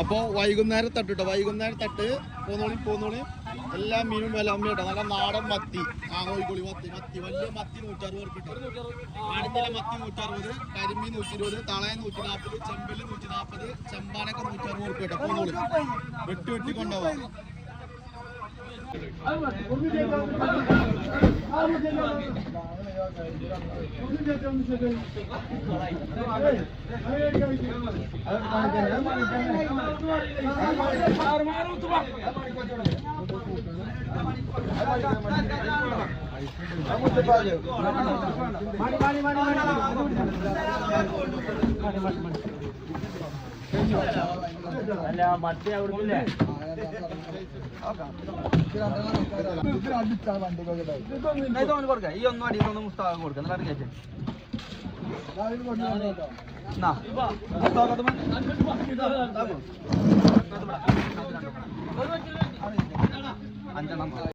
അപ്പോൾ വൈകുന്നേരം തട്ട് കേട്ടോ വൈകുന്നേരം തട്ട്. പോന്നോളി പോന്നോളി. എല്ലാ മീനും വില അമ്മ കേട്ടോ. നല്ല നാടൻ മത്തി. ആ കോഴിക്കോളി മത്തി. മത്തി. വലിയ മത്തി നൂറ്ററുപത് കിട്ടും. അടുത്തുള്ള മത്തി നൂറ്ററുപത് കരിമീൻ നൂറ്റി ഇരുപത് തളയ നൂറ്റി നാൽപ്പത് ചെമ്പൽ നൂറ്റി നാൽപ്പത് ചെമ്പാനൊക്കെ നൂറ്ററുപത് ഉറുപ്പ് കേട്ടോ. പോന്നോളി. വെട്ടി വെട്ടി കൊണ്ടുപോവാം. അല്ല മറ്റേ അവിടുത്തെ ഈ ഒന്നും അടി ഇതൊന്നും മുസ്താഖ് കൊടുക്കാം എന്നിട്ട്. അഞ്ചെണ്ണം